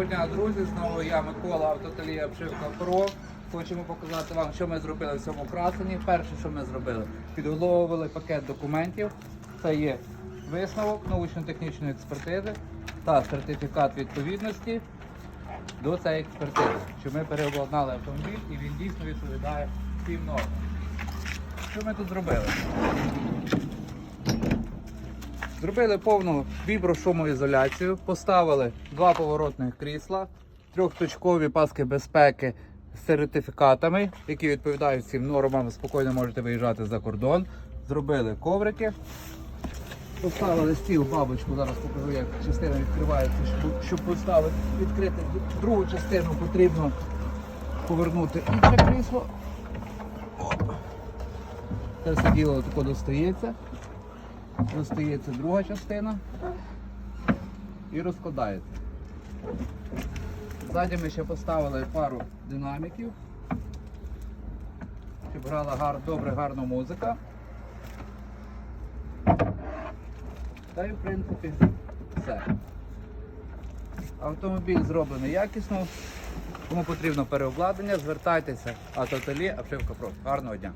Доброго дня, друзі! Знову я Микола, автоталія Обшивка Про. Хочемо показати вам, що ми зробили в цьому красені. Перше, що ми зробили, підготовили пакет документів. Це є висновок научно-технічної експертизи та сертифікат відповідності до цієї експертизи. Що ми переобладнали автомобіль і він дійсно відповідає всім нормам. Що ми тут зробили? Зробили повну віброшумоізоляцію, поставили два поворотних крісла, трьохточкові паски безпеки з сертифікатами, які відповідають всім нормам, спокійно можете виїжджати за кордон. Зробили коврики, поставили стіл, бабочку, зараз покажу, як частина відкривається, щоб, щоб поставити, відкрити другу частину потрібно повернути інше крісло. Це все діло тако достається. Достається друга частина і розкладається. Ззаді ми ще поставили пару динаміків, щоб грала гар, добре гарна музика. Та й в принципі все. Автомобіль зроблений якісно, кому потрібно переобладнання, звертайтеся, Автоталі, Обшивка Про. Гарного дня!